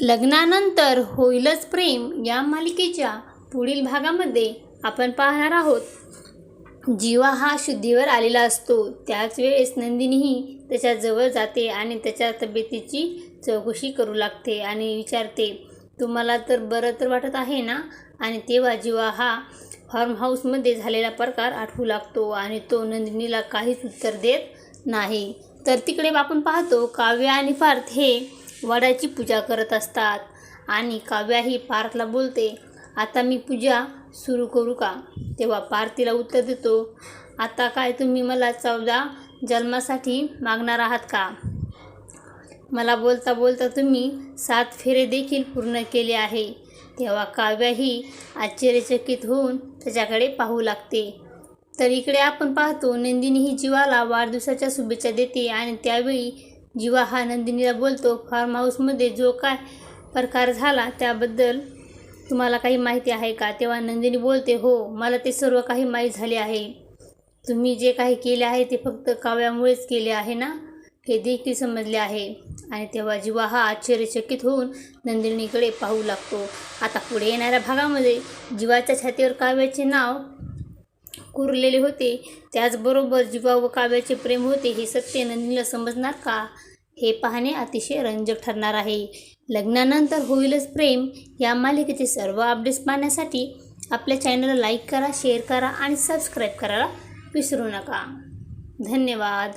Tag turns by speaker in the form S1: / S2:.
S1: लग्नानंतर होईलच प्रेम या मालिकेच्या पुढील भागामध्ये आपण पाहणार आहोत. जीवा हा शुद्धीवर आलेला असतो. त्याच वेळेस नंदिनीही त्याच्याजवळ जाते आणि त्याच्या तब्येतीची चौकशी करू लागते आणि विचारते तुम्हाला तर बरं तर वाटत आहे ना? आणि तेव्हा जीवा हा फार्म हाऊसमध्ये झालेला प्रकार आठवू लागतो आणि तो नंदिनीला काहीच उत्तर देत नाही. तर तिकडे आपण पाहतो काव्य आणि पार्थ हे वडाची पूजा करत असतात. आणि काव्याही पार्थला बोलते आता मी पूजा सुरू करू का? तेव्हा पार्थीला उत्तर देतो आता काय तुम्ही मला चौदा जन्मासाठी मागणार आहात का? मला बोलता बोलता तुम्ही सात फेरे देखील पूर्ण केले आहे. तेव्हा काव्याही आश्चर्यचकित होऊन त्याच्याकडे पाहू लागते. तर इकडे आपण पाहतो नंदिनी ही जीवाला वाढदिवसाच्या शुभेच्छा देते आणि त्यावेळी जीवा हा नंदिनीला बोलतो फार्म हाऊसमध्ये जो काय प्रकार झाला त्याबद्दल तुम्हाला काही माहिती आहे का? तेव्हा नंदिनी बोलते हो मला ते सर्व काही माहीत झाले आहे. तुम्ही जे काही केले आहे ते फक्त काव्यामुळेच केले आहे ना? हे देखील समजले आहे. आणि तेव्हा जीवा हा आश्चर्यचकित होऊन नंदिनीकडे पाहू लागतो. आता पुढे येणाऱ्या भागामध्ये जीवाच्या छातीवर काव्याचे नाव कुरलेले होते. त्याचबरोबर जीवा व काव्याचे प्रेम होते हे सत्य नंदिनीला समजणार का? हे पाहणे अतिशय रंजक ठरणार आहे. लग्नानंतर होईलच प्रेम या मालिकेचे सर्व अपडेट्स पाहण्यासाठी आपल्या चॅनलला लाईक करा शेअर करा आणि सबस्क्राईब करायला विसरू नका. धन्यवाद.